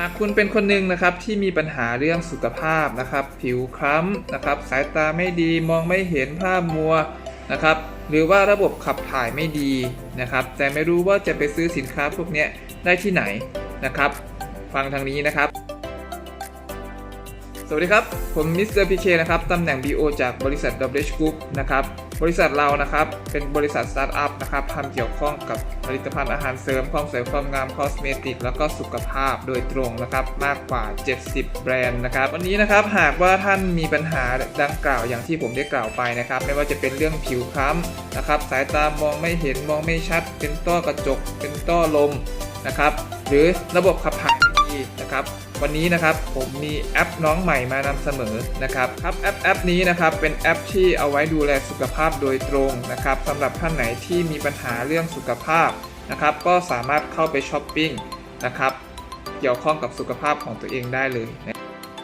หากคุณเป็นคนหนึ่งนะครับที่มีปัญหาเรื่องสุขภาพนะครับ ผิวคล้ำนะครับ สายตาไม่ดีมองไม่เห็นภาพมัวนะครับ หรือว่าระบบขับถ่ายไม่ดีนะครับ แต่ไม่รู้ว่าจะไปซื้อสินค้าพวกนี้ได้ที่ไหนนะครับ ฟังทางนี้นะครับ สวัสดีครับ ผมมิสเตอร์พีเคนะครับ ตำแหน่ง BO จากบริษัท WH Group นะครับ บริษัทเรานะครับ เป็นบริษัทสตาร์ทอัพนะครับทำเกี่ยวข้องกับผลิตภัณฑ์อาหารเสริม ความสวยความงาม คอสเมติก แล้วก็สุขภาพโดยตรงนะครับ มากกว่า 70 แบรนด์นะครับ วันนี้นะครับ หากว่าท่านมีปัญหาดังกล่าวอย่างที่ผมได้กล่าวไปนะครับ ไม่ว่าจะเป็นเรื่องผิวคล้ำนะครับ สายตามองไม่เห็น มองไม่ชัด เป็นต้อกระจก เป็นต้อลมนะครับ หรือระบบขับถ่ายีนะครับวันนี้นะครับผมมีแอปน้องใหม่มานำเสนอนะครับครับแอปแอปนี้นะครับเป็นแอปที่เอาไว้ดูแลสุขภาพโดยตรงนะครับสำหรับท่านไหนที่มีปัญหาเรื่องสุขภาพนะครับก็สามารถเข้าไปช้อปปิ้งนะครับเกี่ยวข้องกับสุขภาพของตัวเองได้เลย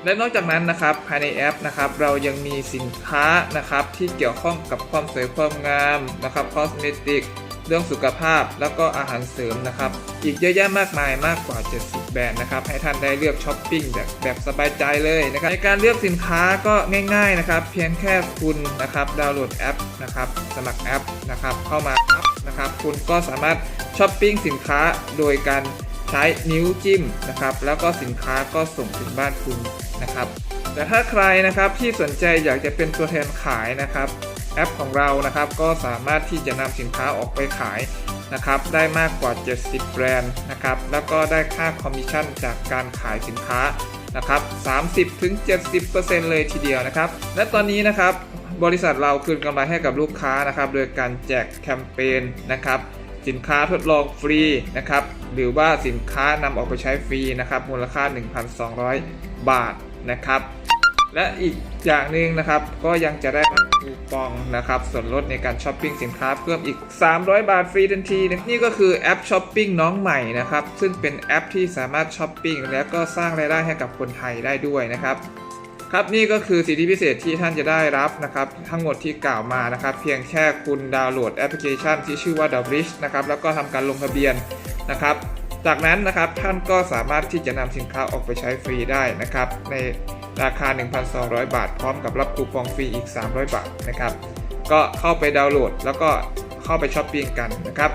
และนอกจากนั้นนะครับภายในแอปนะครับเรายังมีสินค้านะครับที่เกี่ยวข้องกับความสวยความงามนะครับคอสเมติก เรื่องสุขภาพแล้วก็อาหารเสริมนะครับ อีกเยอะแยะมากมายมากกว่า 70 แบรนด์นะครับ ให้ท่านได้เลือกช้อปปิ้งแบบแบบสบายใจเลยนะครับ ในการเลือกสินค้าก็ง่าย ๆนะครับ เพียงแค่คุณนะครับดาวน์โหลดแอปนะครับ สมัครแอปนะครับ เข้ามาครับนะครับ คุณก็สามารถช้อปปิ้งสินค้าโดยการใช้นิ้วจิ้มนะครับ แล้วก็สินค้าก็ส่งถึงบ้านคุณนะครับ แต่ถ้าใครนะครับที่สนใจอยากจะเป็นตัวแทนขายนะครับ แอปของเรานะครับ ก็สามารถที่จะนำสินค้าออกไปขายนะครับ ได้มากกว่า 70 แบรนด์นะครับ แล้วก็ได้ค่าคอมมิชชั่นจากการขายสินค้านะครับ 30-70%เลยทีเดียวนะครับ และตอนนี้นะครับ บริษัทเราคืนกำไรให้กับลูกค้านะครับ โดยการแจกแคมเปญนะครับ สินค้าทดลองฟรีนะครับ หรือว่าสินค้านำออกไปใช้ฟรีนะครับ มูลค่า 1,200 บาทนะครับ และอีกอย่างหนึ่งนะครับก็ยังจะได้รับคูปองนะครับส่วนลดในการช้อปปิ้งสินค้าเพิ่มอีก 300 บาทฟรีทันทีนี่ก็คือแอปช้อปปิ้งน้องใหม่นะครับซึ่งเป็นแอปที่สามารถช้อปปิ้งแล้วก็สร้างรายได้ให้กับคนไทยได้ด้วยนะครับครับนี่ก็คือสิทธิพิเศษที่ท่านจะได้รับนะครับทั้งหมดที่กล่าวมานะครับเพียงแค่คุณดาวน์โหลดแอปพลิเคชันที่ชื่อว่า d o u b l i s h นะครับแล้วก็ทำการลงทะเบียนนะครับ จากนั้นนะครับท่านก็สามารถที่จะนำสินค้าออกไปใช้ฟรีได้นะครับใน ราคา 1,200 บาท พร้อมกับรับคูปองฟรีอีก 300 บาทนะครับ ก็เข้าไปดาวน์โหลด แล้วก็เข้าไปช้อปปิ้งกันนะครับ